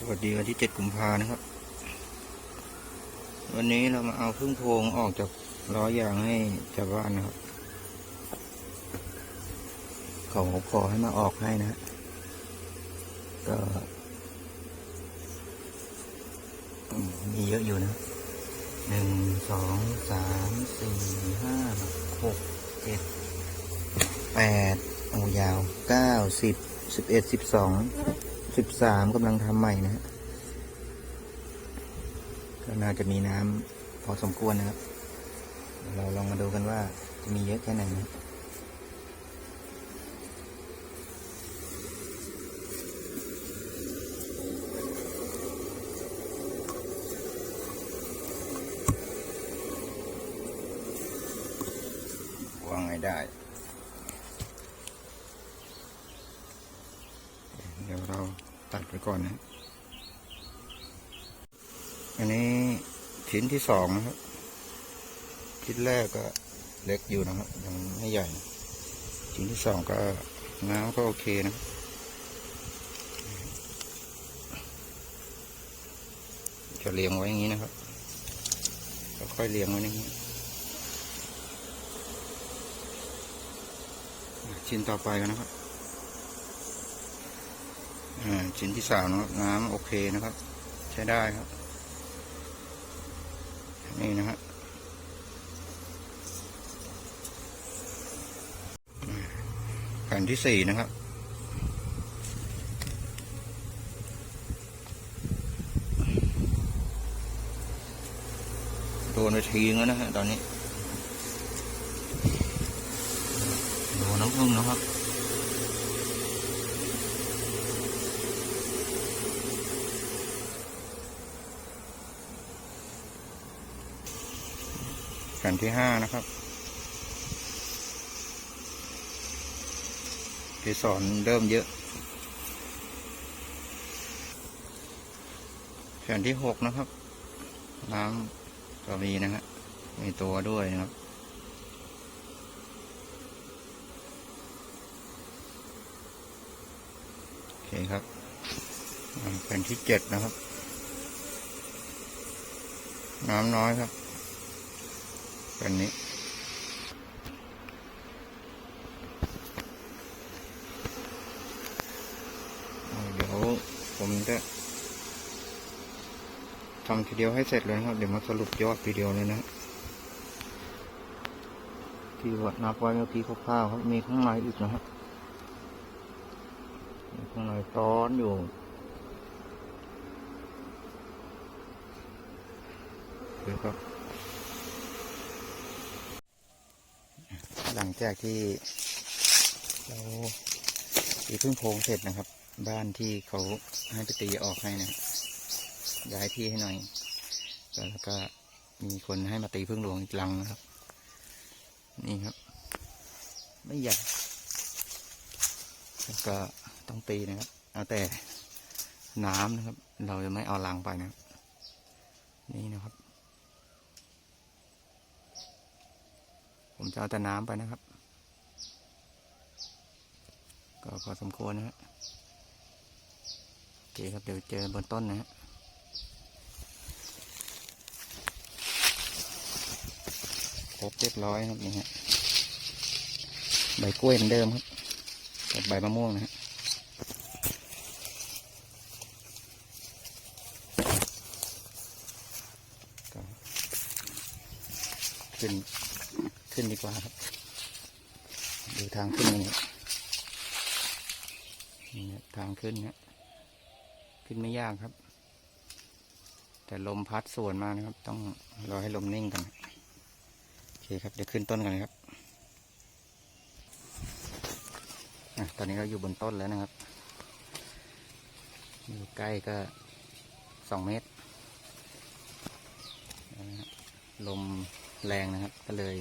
สวัสดีวันที่เจ็ดกุมภานะครับ วันนี้เรามาเอาพึ่งโพงออกจากล้อยางให้ชาวบ้านนะครับ เขาขอให้มาออกให้นะก็มมีเยอะอยู่นะหนึ่งสองสามสี่ห้าหกเจ็ดแปดโอ้ยาวเก้าสิบสิบเอ็ดสิบสอง สิบสามกำลังทำใหม่นะฮะก็น่าจะมีน้ำพอสมควรนะครับเดี๋ยวเราลองมาดูกันว่าจะมีเยอะแค่ไหนนะวางไงได้ เดี๋ยวเรา ตัดไปก่อนนะ อันนี้ชิ้นที่สองนะครับ ชิ้นแรกก็เล็กอยู่นะครับ ยังไม่ใหญ่ ชิ้นที่สองก็น้ำก็โอเคนะจะเรียงไว้อย่างนี้นะครับค่อยเรียงไว้อย่างนี้ชิ้นต่อไปกันนะครับ ชิ้นที่สามนะครับน้ำโอเคนะครับ ใช้ได้ครับ นี่นะฮะแผ่นที่สี่นะครับโดนไปทีนึงแล้วนะฮะตอนนี้โดนน้ำผึ้งนะครับ แผ่นที่ห้านะครับเกสรเริ่มเยอะ แผ่นที่หกนะครับ น้ำก็มีนะฮะมีตัวด้วยนะครับโอเคครับอ่าแผ่นที่เจ็ดนะครับ น้ำน้อยครับ แผ่นนี้ เดี๋ยวผมจะทำทีเดียวให้เสร็จเลยนะครับ เดี๋ยวมาสรุปยอดทีเดียวเลยนะที่วัดนับไว้เมื่อกี้คร่าวๆครับ มีข้างในอีกนะครับข้างในซ้อนอยู่เดี๋ยวครับ หลังจากที่เราตีพึ่งโพงเสร็จนะครับ บ้านที่เขาให้ไปตีออกให้นะย้ายที่ให้หน่อย แล้วก็มีคนให้มาตีพึ่งหลวงอีกลังนะครับ นี่ครับ ไม่ใหญ่แล้วก็ต้องตีนะครับ เอาแต่น้ำนะครับ เราจะไม่เอาลังไปนะครับ นี่นะครับ ผมจะเอาแต่น้ำไปนะครับ ก็พอสมควรนะฮะโอเคครับเดี๋ยวเจอบนต้นนะฮะครบเรียบร้อยครับนี่ฮะใบกล้วยเหมือนเดิมครับกับใบมะม่วงนะฮะขึ้น ขึ้นดีกว่าครับ ดูทางขึ้นนี้นี่ทางขึ้นเนี่ยขึ้นไม่ยากครับ แต่ลมพัดส่วนมากนะครับ ต้องรอให้ลมนิ่งกันโอเคครับเดี๋ยวขึ้นต้นกันเลยครับอตอนนี้เราอยู่บนต้นแล้วนะครับ อยู่ใกล้ก็สองเมตร ลมแรงนะครับ ก็เลย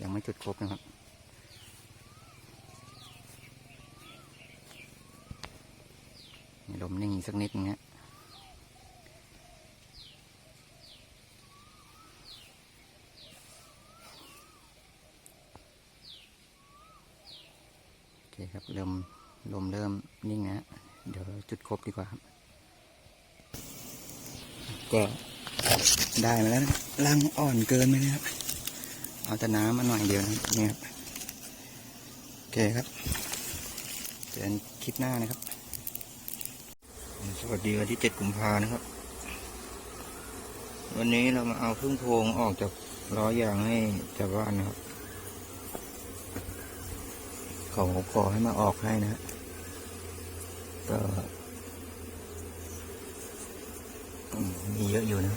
ยังไม่จุดครบนะครับ ลมนิ่งสักนิดนึงฮะโอเคครับลมลมเริ่มนิ่งนะฮะเดี๋ยวจุดครบดีกว่าครับ ก็ได้มาแล้วนะครับรังอ่อนเกินไปนะครับ เอาแต่น้ำมาหน่อยเดียวนะนี่ครับโอเคครับเจอกันคลิปหน้านะครับ สวัสดีวันที่เจ็ดกุมภานะครับ วันนี้เรามาเอาพึ่งโพงออกจากล้อยางให้ชาวบ้านนะครับเขาขอให้มาออกให้นะก็มีเยอะอยู่นะ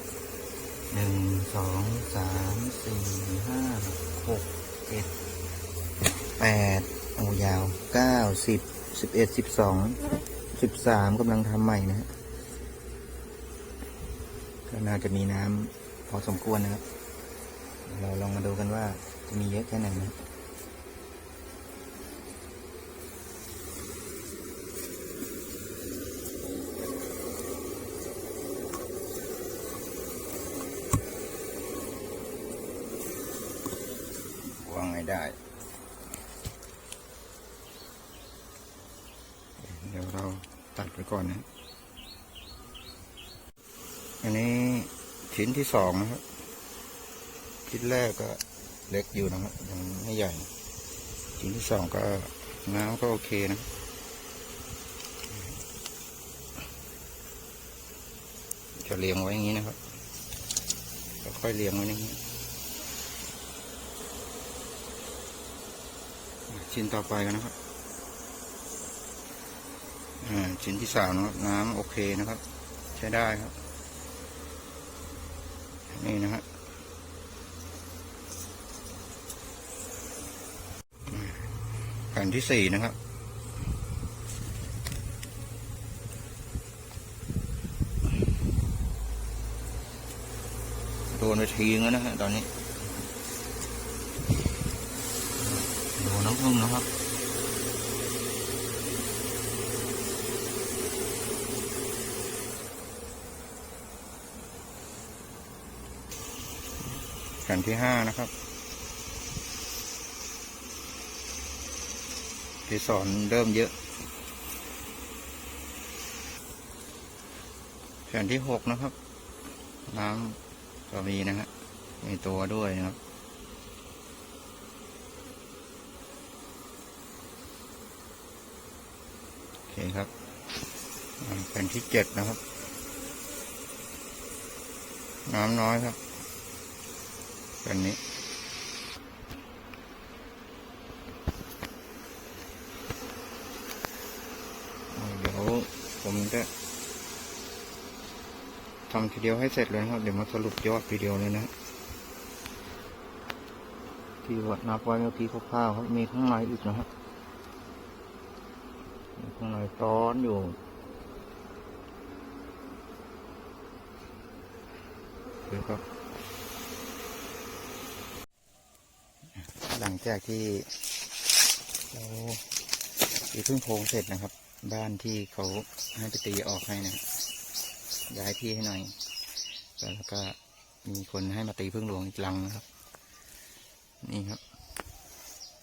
หนึ่ง สองสามสี่ห้าหกเจ็ดแปดโอ้ยาวเก้าสิบสิบเอ็ดสิบสองสิบสามกำลังทำใหม่นะฮะก็น่าจะมีน้ำพอสมควรนะครับ เราลองมาดูกันว่าจะมีเยอะแค่ไหนนะ วาง ไงได้ เดี๋ยวเราตัดไปก่อนนะ อันนี้ชิ้นที่สองนะครับ ชิ้นแรกก็เล็กอยู่นะครับยังไม่ใหญ่ ชิ้นที่สองก็น้ำก็โอเคนะจะเรียงไว้อย่างนี้นะครับค่อยเรียงไว้อย่างนี้ ชิ้นต่อไปกันนะครับอ่าชิ้นที่สามนะครับน้ำโอเคนะครับ ใช้ได้ครับ นี่นะฮะแผ่นที่สี่นะครับโดนไปทีงแล้วนะฮะตอนนี้ ดูน้ำผึ้งนะครับแผ่นที่ห้านะครับเกสรเริ่มเยอะ แผ่นที่หกนะครับ น้ำก็มีนะฮะมีตัวด้วยนะครับ โอ เคครับแผ่นที่เจ็ดนะครับ น้ำน้อยครับแผ่นนี้เดี๋ยวผมจะทำทีเดียวให้เสร็จเลยนะครับ เดี๋ยวมาสรุปยอดทีเดียวเลยนะ ที่วัดนับไว้เมื่อกี้คร่าวๆครับ มีข้างในอีกนะครับ ข้างในซ้อนอยู่เดี๋ยวครับ หลังจากที่เราตีพึ่งโพงเสร็จนะครับ บ้านที่เขาให้ไปตีออกให้นะ ย้ายที่ให้หน่อย แล้วก็มีคนให้มาตีพึ่งหลวงอีกลังนะครับ นี่ครับ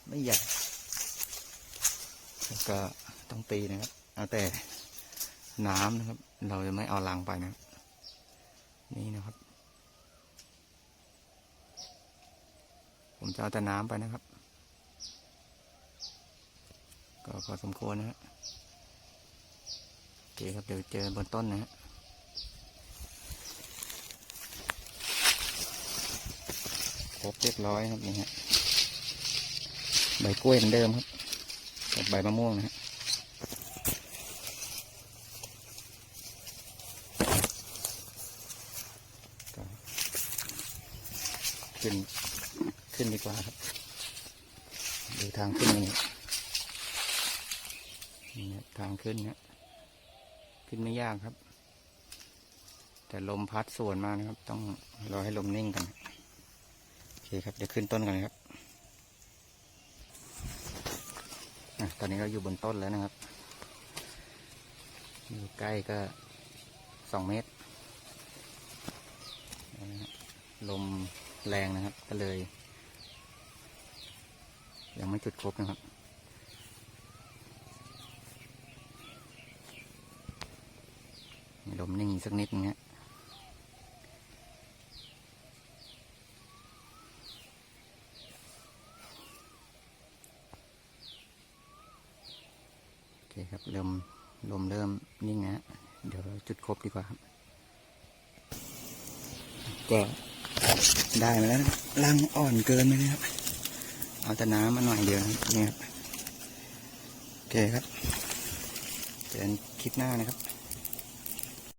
ไม่ใหญ่แล้วก็ ต้องตีนะครับ เอาแต่น้ำนะครับ เราจะไม่เอาลังไปนะนี่นะครับ ผมจะเอาแต่น้ำไปนะครับ ก็พอสมควรนะฮะโอเคครับเดี๋ยวเจอบนต้นนะฮะครบเรียบร้อยครับนี่ฮะใบกล้วยเหมือนเดิมครับกับใบมะม่วงนะฮะ ขึ้น ขึ้นดีกว่าครับ ดูทางขึ้นนี่นี่ทางขึ้นเนี่ยขึ้นไม่ยากครับ แต่ลมพัดส่วนมากนะครับ ต้องรอให้ลมนิ่งกันโอเคครับเดี๋ยวขึ้นต้นกันครับอตอนนี้เราอยู่บนต้นแล้วนะครับอยู่ใกล้ก็สองเมตรลม แรงนะครับ ก็เลย ยังไม่จุดครบนะครับลมนิ่งสักนิดนึงฮะโอเคครับลมลมเริ่มนิ่งนะเดี๋ยวจุดครบดีกว่าครับ ก็ ได้มาแล้วนะรังอ่อนเกินไปนะครับ เอาแต่น้ำมาหน่อยเดียวนี่ครับโอเคครับเจอกันคลิปหน้านะครับ